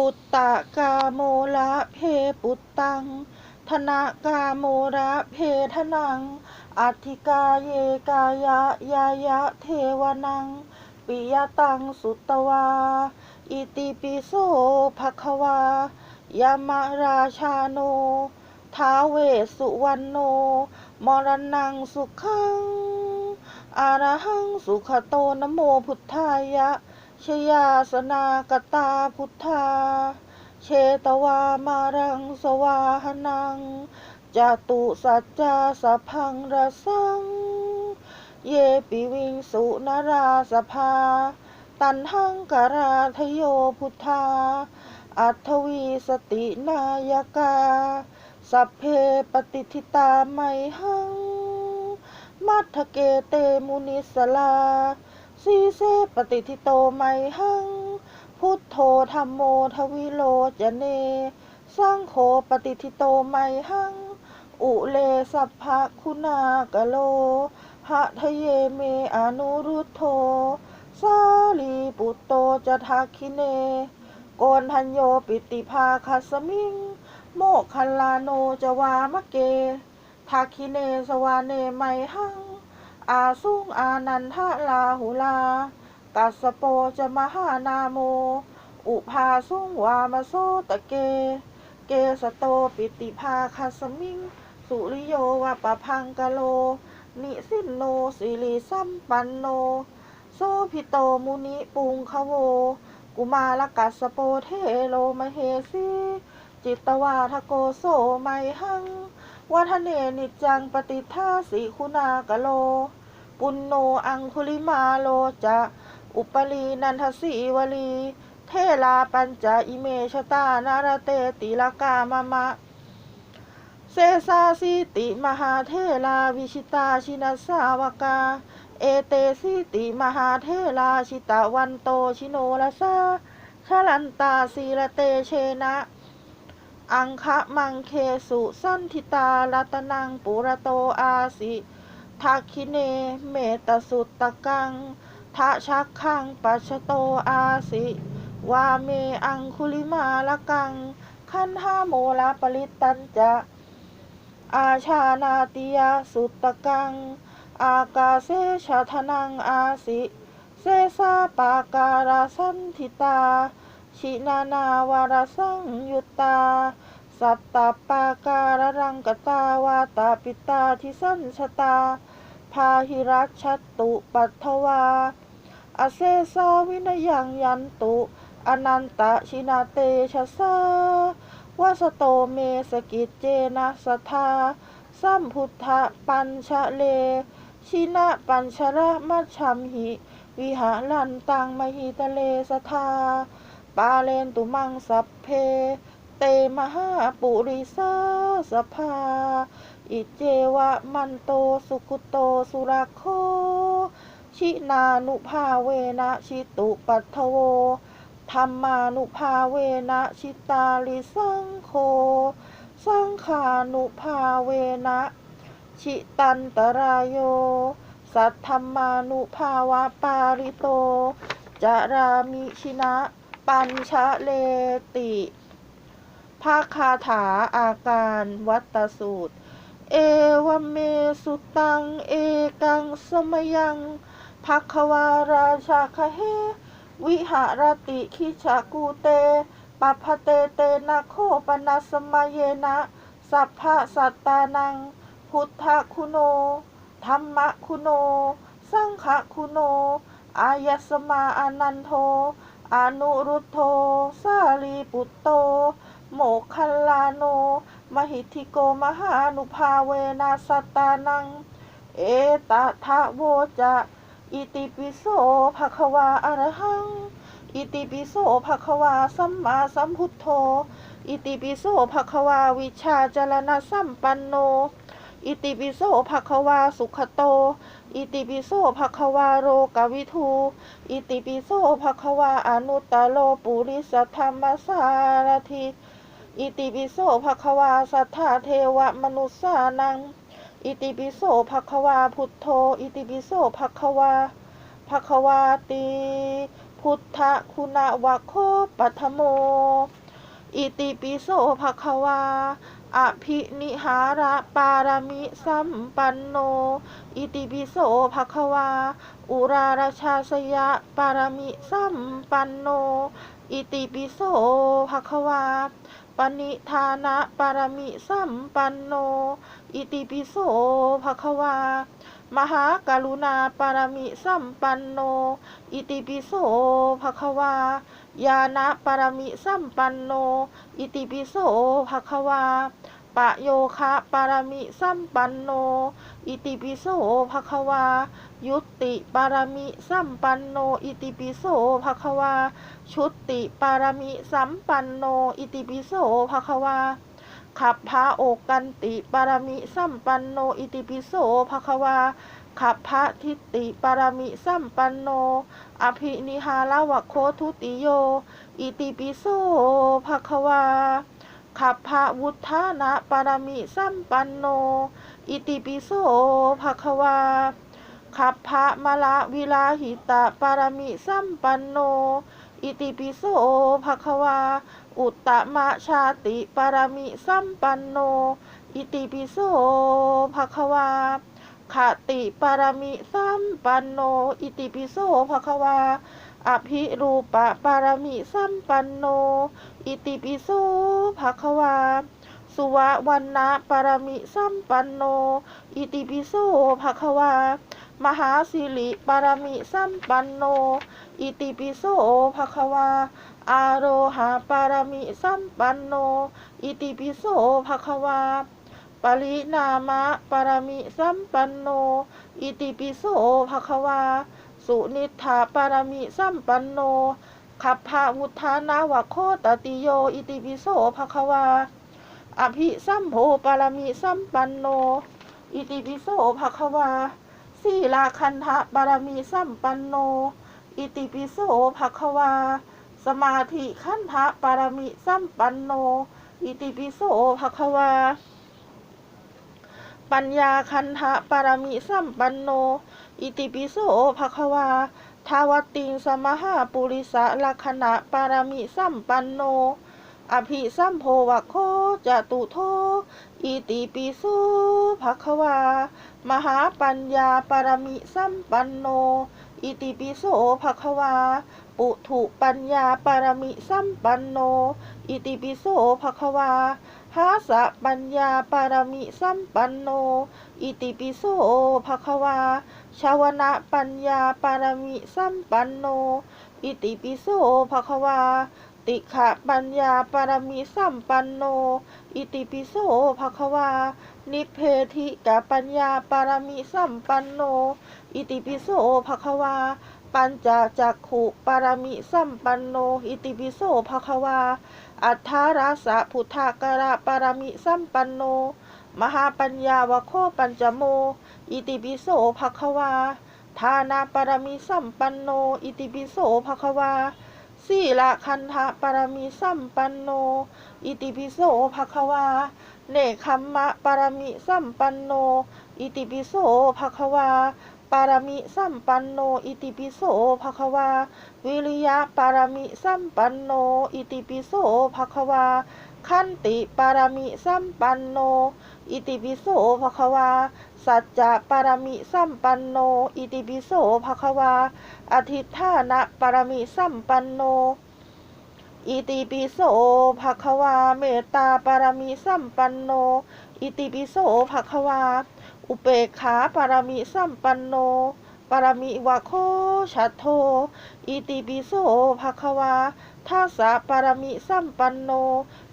ปุตตะกาโมระเพปุตตัง ธนากาโมระเพทนัง อัติกาเยกายะยายะเทวนัง ปิยตังสุตวา อิติปิโสภควายามราชาโน ท้าเวสุวรรณโน มรณังสุขัง อาระหังสุขโตนะโมพุทธายะ ชยาสนากตาพุทธา เชตวามารังสวาหนังจตุสัจจาสพังระสัง เยปิวิงสุนราสภา ตันหังกราทโยพุทธา อัทวีสตินายกา สัพเพปฏิทิตาไมหัง มัทธเกเตมุนิสลา สีเสปฏิทิโตไมหัง พุทโธธรรมโมทวิโลจเน สร้างโฆปฏิทิโตไมหัง อุเลสัพพะคุณากะโลหะทะเยเมอนุรุทโธสาลีปุตโตจะทักคิเน โกนทัญโยปิติภาคัสมิง โมกขันลาโนจะวามะเกทักคิเนสวาเนไมหัง อาสุงอานันทะลาหุลากัสโปจะมหานาโม อุภาสุงวามาโสตะเก เกสโตปิติภาคัสมิง สุริโยวะปะพังกะโล นิสินโนสิริสัมปันโนโสพิโตมุนิปุงคโว กุมารกัสโปเทโลมเหสีจิตตวาทโกโสไมหัง วัฒเนนิจจังปฏิทาสีคุณากะโล ปุณโนอังคุลิมาโลจะอุปลีนันทสีวลี เทลาปัญจอิเมชตานารเตติลกามะมะ เซซาสิติมหาเทลาวิชิตาชินาสาวกา เอเตสิติมหาเทลาชิตาวันโตชิโนลสาชลันตาสีละเตเชนะ อังคะมังเคสุสันทิตารัตนังปุระโตอาสิทักคิเนเมตสุตตะกังทะชักขังปัชโตอาสิวาเมอังคุลิมาละกังคันห้าโมลาปริตตันจะ อาชานาติยาสุตตะกัง อากาเซชาทนังอาสิ เซซาปาการาสันทิตา ชินานาวารสังยุตตา สัตตปาการรังกตาวาตาปิตาทิสันชตา พาหิรัชตุปัทวา อเซสาวินยังยันตุ อนันตชินาเตชะสาวาสโตเมสกิจเจนะสทาสัมพุทธปัญชะเล ชินะปัญชระมัชชัมหิ วิหารันตังมหิตะเลสทา ปาเลนตุมังสัพเพ เตมหาปุริสาสภา อิเจวะมันโตสุขุโตสุรโค ชินานุภาเวนะชิตุปัทโวธรรมานุภาเวนะชิตาลิสังโฆสังขานุภาเวนะชิตันตรายโย สัทธรรมานุภาวะปาริโต จารามิชินะ ปัญชะเลติภาคาถาอาการวัตสูตร เอวเมสุตัง เอกังสมยังภัควาราชาคเฮ วิหารติคิชากูเตปัพพเตเตนะโคปนัสสมเยนะ สัพพะสัตตานัง พุทธคุณโนธรรมคุณโน สังฆคุณโน อายสมาอนันโท อนุรุโธสาลีปุตโต โมคคัลลาโน มหิทิโกมหานุภาเวนะสัตานัง เอตทะโวจะ อิติปิโสภะคะวาอรหัง อิติปิโสภะคะวาสัมมาสัมพุทโธ อิติปิโสภะคะวาวิชาจรณะสัมปันโน อิติปิโสภะคะวาสุขโต อิติปิโสภะคะวาโรกวิทู อิติปิโสภะคะวาอนุตตโลปุริสธรรมสารทิอิติปิโสภะคะวาสัทธาเทวมนุสสานัง อิติปิโสภะคะวาพุทโธ อิติปิโสภะคะวาภะคะวาติพุทธคุณวะโคปัทโม อิติปิโสภะคะวา อภินิหาระปารมิสัมปันโน อิติปิโสภะคะวา อุราราชาสยะปารมิสัมปันโน อิติปิโสภะคะวาปณิธานะปารมิสัมปันโน อิติปิโสภะคะวา มหากรุณาปารมิสัมปันโน อิติปิโสภะคะวา ญาณปารมิสัมปันโน อิติปิโสภะคะวาปะโยคะปารมิสัมปันโน อิติปิโสภะคะวา ยุติปารมิสัมปันโน อิติปิโสภะคะวา ชุติปารมิสัมปันโน อิติปิโสภะคะวาขับพระโอกันติปารมิสัมปันโน อิติปิโสภะคะวา ขับพระทิตติปารมิสัมปันโน อภินิหารวะโคทุติโย อิติปิโสภควา ขับพระวุฒานะปารมิสัมปันโน อิติปิโสภควา ขับพระมละวิลาหิตะปารมิสัมปันโน อิติปิโสภควา อุตตมะชาติปารมิสัมปันโน อิติปิโสภควา ขติปารมิสัมปันโน อิติปิโสภะควา อภิรูปะปารมิสัมปันโน อิติปิโสภะควา สุวะวันนะปารมิสัมปันโน อิติปิโสภะควา มหาสิริปารมิสัมปันโน อิติปิโสภะควา อาโรหาปารมิสัมปันโน อิติปิโสภะควา รินามะปารมิสัมปันโน อิติปิโสภะคะวา สุนิธาปารมิสัมปันโนขับพาวุธานาวะโคตติโย อิติปิโสภะคะวา อภิสัมโพปารมิสัมปันโน อิติปิโสภะคะวาสีลาคันธะปารมีสัมปันโนอิติปิโสภะคะวาสมาธิขันธะปารมิสัมปันโน อิติปิโสภะคะวา ปัญญาคันธะปารมิสัมปันโน อิติปิโสภะควา ทาวติงสมหาปุริสะลักขณะปารมิสัมปันโน อภิสัมโพวะโคจตุโท อิติปิโสภะควา มหาปัญญาปารมิสัมปันโน อิติปิโสภะควา ปุถุปัญญาปารมิสัมปันโน อิติปิโสภะควาาสะปัญญาปารมิสัมปันโน อิติปิโสภะคะวา ชาวนะปัญญาปารมิสัมปันโน อิติปิโสภะคะวา ติขะปัญญาปารมิสัมปันโน อิติปิโสภะคะวา นิเพธิกะปัญญาปารมิสัมปันโน อิติปิโสภะคะวา ปัญจจักขุปารมิสัมปันโน อิติปิโสภะคะวา อัทธาราสะพุทธากระปารมิสัมปันโน มหาปัญญาวะโคปัญจโม อิติปิโสภะคะวา ทานาปารมิสัมปันโน อิติปิโสภะคะวาสีละคันธะปารมิสัมปันโน อิติปิโสภะคะวา เนคขมมะปารมิสัมปันโน อิติปิโสภะคะวา ปารมิสัมปันโน อิติปิโสภะคะวา วิริยะปารมิสัมปันโน อิติปิโสภะคะวา ขันติปารมิสัมปันโน อิติปิโสภะคะวา สัจจะปารมิสัมปันโน อิติปิโสภะคะวา อธิฐานะปารมิสัมปันโน อิติปิโสภะคะวา เมตตาปารมิสัมปันโน อิติปิโสภะคะวา อุเปกขาปารมิสัมปันโน ปารมิวะโคชัตโท อิติปิโสภะคะวาทัสสะปารมิสัมปันโน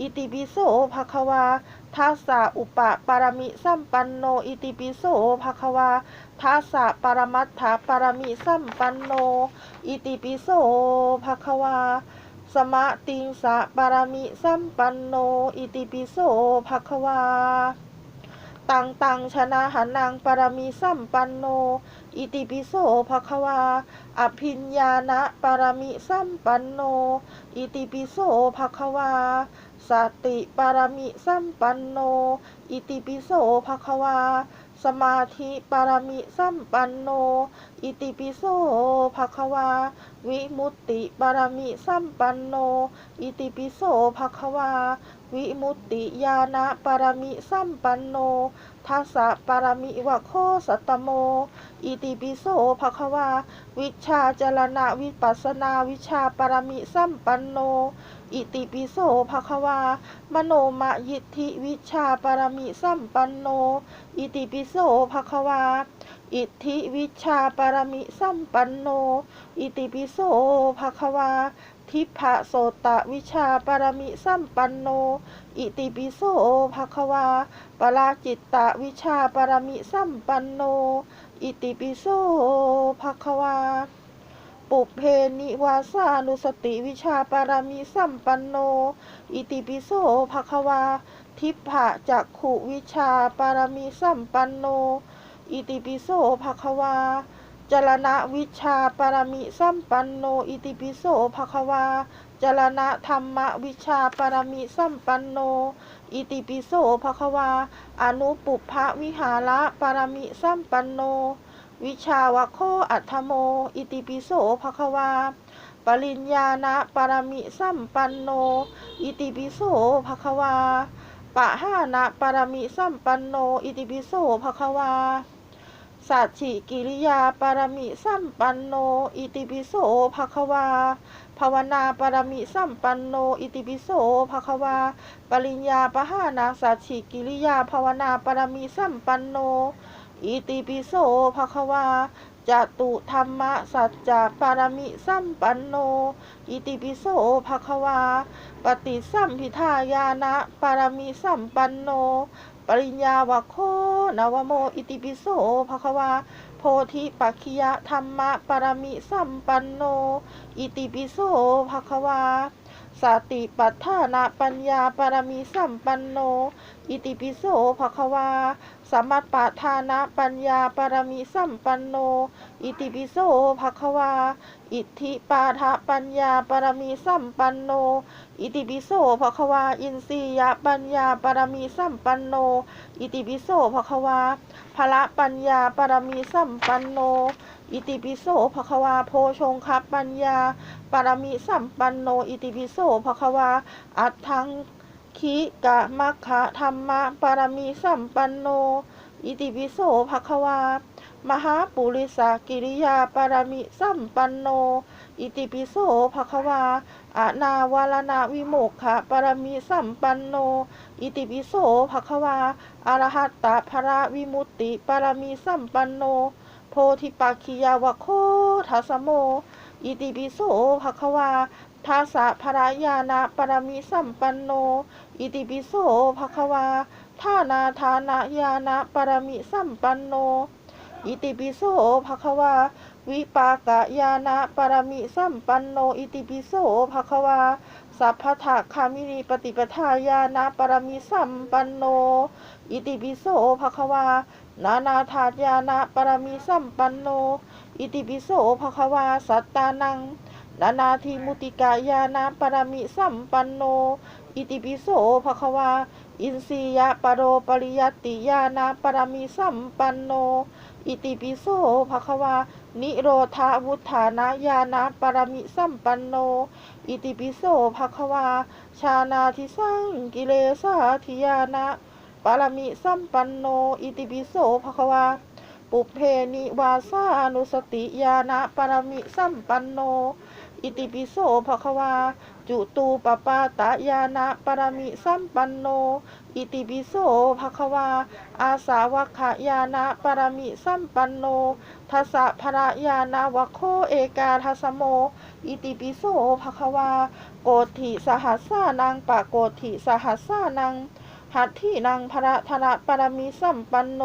อิติปิโสภะคะวาทัสสะอุปปารมิสัมปันโน อิติปิโสภะคะวาทัสสะปรมัตถปารมิสัมปันโน อิติปิโสภะคะวาสมะติงสะปารมิสัมปันโน อิติปิโสภะคะวา ตังตังชนะหันังปรมีสัมปันโน อิติปิโสภะคะวา อภิญญาณปรมิสัมปันโน อิติปิโสภะคะวา สติปรมิสัมปันโน อิติปิโสภะคะวา สมาธิปรมิสัมปันโน อิติปิโสภะคะวา วิมุตติปรมิสัมปันโน อิติปิโสภะคะวา วิมุตติญาณปารมิสัมปันโนทัสสะปารมิวะโคสัตตโม อิติปิโสภะคะวา วิชาจรณะวิปัสนาวิชาปารมิสัมปันโน อิติปิโสภะคะวา มโนมยิทธิวิชาปารมิสัมปันโน อิติปิโสภะคะวา อิทธิวิชาปารมิสัมปันโน อิติปิโสภะคะวา ทิพะโสตะวิชาปารมิสัมปันโน อิติปิโสภะคะวาปราจิตตะวิชาปารมิสัมปันโน อิติปิโสภะคะวา ปุเพนิวาสานุสติวิชาปารมิสัมปันโน อิติปิโสภะคะวา ทิพะจักขุวิชาปารมิสัมปันโน อิติปิโสภะคะวา จรณะวิชาปารมิสัมปันโนอิติปิโสภะคะวาจรณะธรรมวิชาปารมิสัมปันโน อิติปิโสภะคะวา อนุปุพพวิหาระปารมิสัมปันโน วิชาวโคอัตโม อิติปิโสภะคะวา ปริญญาณปารมิสัมปันโน อิติปิโสภะคะวาปะหานะปารมิสัมปันโน อิติปิโสภะคะวา สัจฉิกิริยาปารมิสัมปันโน อิติปิโสภะคะวา ภาวนาปารมิสัมปันโน อิติปิโสภะคะวา ปริญญาปหานาสัจฉิกิริยาภาวนาปารมิสัมปันโน อิติปิโสภะคะวาจตุธรรมสัจจะปารมิสัมปันโน อิติปิโสภะคะวา ปฏิสัมพิทายานะปารมิสัมปันโน ปริญญาวะโคนาวโมอิติปิโสภะคะวา โพธิปัจขิยธรรมะปรมิสัมปันโน อิติปิโสภะคะวาสติปัฏฐานะปัญญาปรมิสัมปันโน อิติปิโสภะคะวาสมัตปะทานะปัญญาปรมิสัมปันโน อิติปิโสภะคะวา อิทธิปาทะปัญญาปรมีสัมปันโน อิติปิโสภะควา อินทรียปัญญาปรมีสัมปันโน อิติปิโสภะควาพละปัญญาปรมีสัมปันโน อิติปิโสภะควาโพชงคปัญญา ปรมีสัมปันโน อิติปิโสภะควา อัตถังคิกะมัคคะธรรมะปรมีสัมปันโน อิติปิโสภะควา มหาปุริสากิริยาปารมิสัมปันโน อิติปิโสภคะวาอานาวารณาวิโมกขะปารมิสัมปันโน อิติปิโสภคะวาอรหัตตภระวิมุตติปารมิสัมปันโนโพธิปักขิยาวโคทัสโมอิติปิโสภคะวาทาสะภรายานะปารมิสัมปันโนอิติปิโสภคะวาทานาทานายานะปารมิสัมปันโน อิติปิโสภะคะวา วิปากยานะปรมิสัมปันโน อิติปิโสภะคะวา สัพพทะคามินีปฏิปทายานะปรมิสัมปันโน อิติปิโสภะคะวา นานาทาญานะปรมิสัมปันโน อิติปิโสภะคะวา สัตตานัง นานาทิมุติกายานะปรมิสัมปันโน อิติปิโสภะคะวา อินทรียปโรปริยตติญาณปรมิสัมปันโน อิติปิโสภะคะวา นิโรธาวุฒานะญาณปรมิสัมปันโน อิติปิโสภะคะวา ชานาทิสังกิเลสาธิยานะปรมิสัมปันโน อิติปิโสภะคะวา ปุเพนิวาสานุสติญาณปรมิสัมปันโน อิติปิโสภะคะวา จุตูปปาตายานะปรมิสัมปันโน อิติปิโสภะคะวา อาสาวัคยานะปรมิสัมปันโนทัสสะภรยานะวะโคเอกาทัสโม อิติปิโสภะคะวา โกธิสหัสสานังปะโกธิสหัสสานังหัตถินังพระธนะปรมิสัมปันโน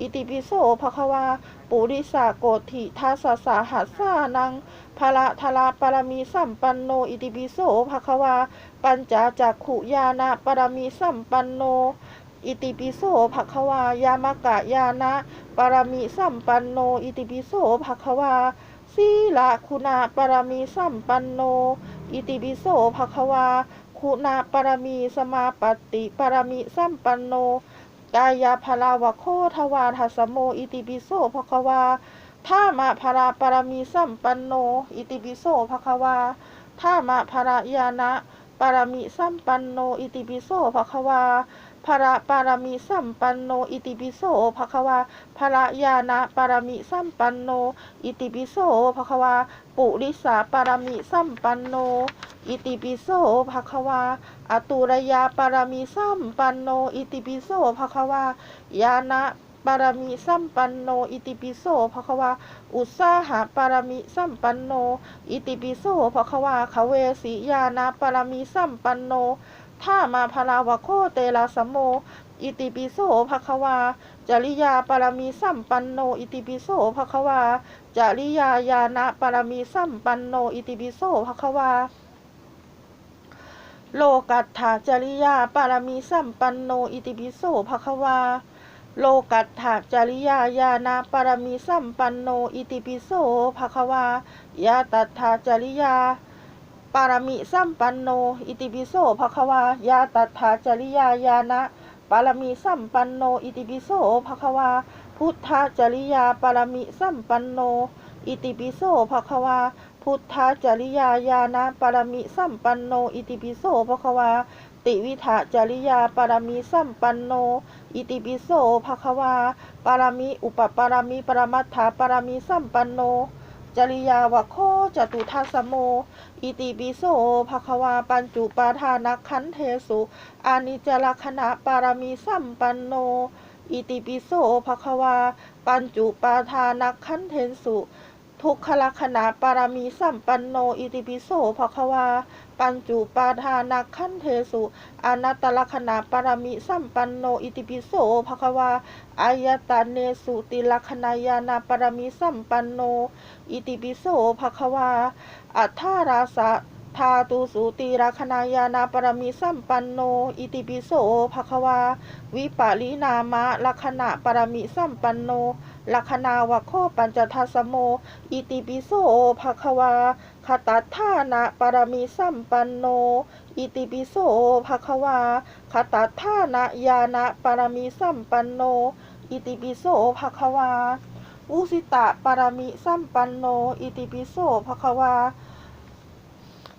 อิติปิโสภะคะวา ปุริสาโกธิทัสสะสาหัสสานัง ภระทละปรมีสัมปันโน อิติปิโสภะคะวาปัญจจักขุญาณปรมีสัมปันโน อิติปิโสภะคะวายามกะญาณปรมีสัมปันโนอิติปิโสภะคะวาสีละคุณาปรมีสัมปันโน อิติปิโสภะคะวา คุณาปรมีสมาปฏิปรมีสัมปันโน กายาพลาวะโคทวาทัสโม อิติปิโสภะคะวา ทถ้ามะพราปรมีสัมปันโน อิติปิโสภควาถ้ามะพรายานะปรมีสัมปันโน อิติปิโสภควาพระปารมีสัมปันโน อิติปิโสภควาพระญาณปารมีสัมปันโน อิติปิโสภควา ปุริสาปารมีสัมปันโน อิติปิโสภควา อตุรยาปารมีสัมปันโน อิติปิโสภควาญาณป ปารมีสัมปันโน อิติปิโสภควาอุตสาหะปารมีสัมปันโน อิติปิโสภควาขเวสีญาณปารมีสัมปันโนถ้ามาพลาวะโคเตลาสมโม อิติปิโสภควา จริยาปารมีสัมปันโน อิติปิโสภควา จริยาญาณปรมีสัมปันโน อิติปิโสภควา โลกัตถาจริยาปารมีสัมปันโน อิติปิโสภควา โลกัตถาจริยาญาณปรมีสัมปันโน อิติปิโสภควายาตัถาจริยา ปารมิสัมปันโน อิติปิโสภควายาตัถาจริยาญาณปารมีสัมปันโน อิติปิโสภควา พุทธจริยาปารมิสัมปันโน อิติปิโสภควา พุทธจริยาญาณปารมิสัมปันโน อิติปิโสภควา ติวิทะจริยาปารมีสัมปันโน อิติปิโสภควา ปารามีอุปปารามีปรมัตถาปารามีสัมปันโน จริยาวะโคจตุทัสโม อิติปิโสภควา ปัญจุปาทานักขันเทสุอานิจลักขณะปารามีสัมปันโน อิติปิโสภควา ปัญจุปาทานักขันเทสุ ทุกขลักษณะปารมีสัมปันโนอิติปิโสภควา ปัญจุปาทานักขันเทสุอนัตตลักษณะปารมีสัมปันโนอิติปิโสภควาอายตาเนสุติลักขณายานาปารมีสัมปันโนอิติปิโสภควา อัทธาราสะทาตุสุติราคณายานาปรมีสัมปันโน อิติปิโสภควา วิปาลินามะลักขณะปรมีสัมปันโน ลักขณาวะโคปัญจทัสโม อิติปิโสภควาคตัทธานะปรมีสัมปันโน อิติปิโสภควาคตัทธานะญาณปรมีสัมปันโน อิติปิโสภควาอุสิตะปรมิสัมปันโน อิติปิโสภควา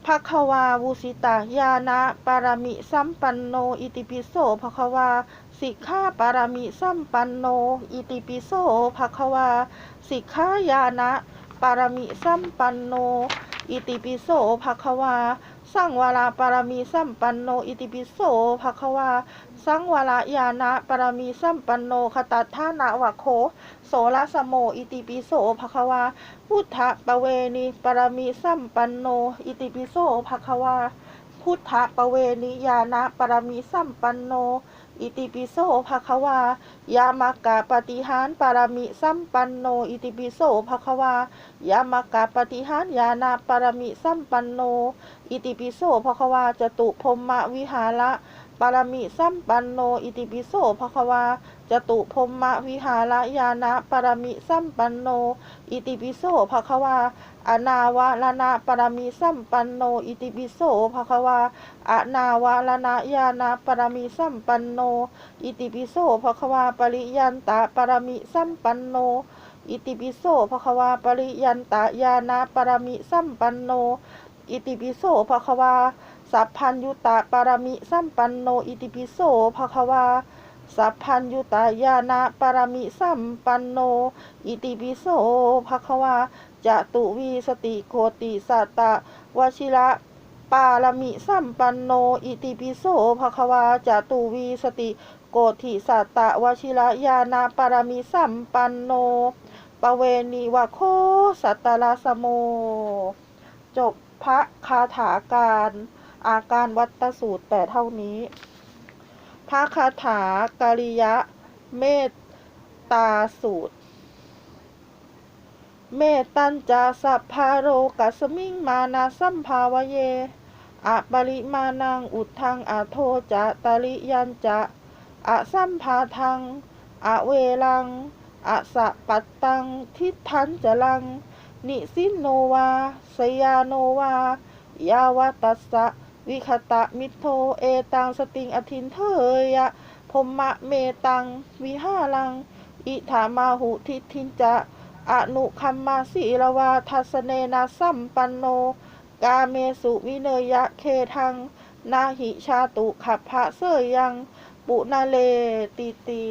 ภควาวุสิตาญาณปารมิสัมปันโน อิติปิโสภควา สิกขาปารมิสัมปันโน อิติปิโสภควา สิกขาญาณปารมิสัมปันโน อิติปิโสภควา สังวราปารมีสัมปันโน อิติปิโสภควา สังวรญาณปารมีสัมปันโนคตัทานาวะโค โสรสโม อิติปิโสภควา พุทธปเวณีปรมีสัมปันโน อิติปิโสภควา พุทธปเวณีญาณปรมีสัมปันโน อิติปิโสภควา ยามากะปฏิหารปารมิสัมปันโน อิติปิโสภควา ยามากะปฏิหารญาณปารมิสัมปันโน อิติปิโสภควาจตุพมมะวิหาระปารมิสัมปันโน อิติปิโสภควา จตุพรหมวิหารญาณปารมีสัมปันโนอิติปิโสภควาอนาวาลนะปารมีสัมปันโนอิติปิโสภควาอนาวาลนะญาณปารมีสัมปันโนอิติปิโสภควาปริยันตะปารมีสัมปันโนอิติปิโสภควาปริยันตะญาณปารมีสัมปันโนอิติปิโสภควาสัพพัญยุตตะปารมิสัมปันโน อิติปิโสภควา สัพพัญยุตายานะปารมิสัมปันโน อิติปิโสภควาจะตุวีสติโคติสัตตะวชิระปารมิสัมปันโน อิติปิโสภควาจะตุวีสติโกธิสัตตะวชิระญาณปารมิสัมปันโน ปเวณีวะโคสัตตลาสโม จบพระคาถาการ อาการวัตสูตรแต่เท่านี้ พระคาถากริยะ เมตตาสูตร เมตัญจาสัพพาโรกัสมิงมานาสัมภาวเยอะปริมาณังอุทังอะโทจะตริยันจะอะสัมภาทังอะเวลังอะสะปัตตัง ทิทันจะลัง นิสินโนวา สยาโนวา ยาวตัสสะ วิคตะมิโทเอตังสติงอทินเทยะพมมะเมตังวิหารัง อิธามาหุทิทินจะอนุคัมมาสีลวาทัสเนนะสัมปันโน กาเมสุวิเนยะเคทัง นาหิชาตุขับพระเสยยัง ปุนาเลตีตี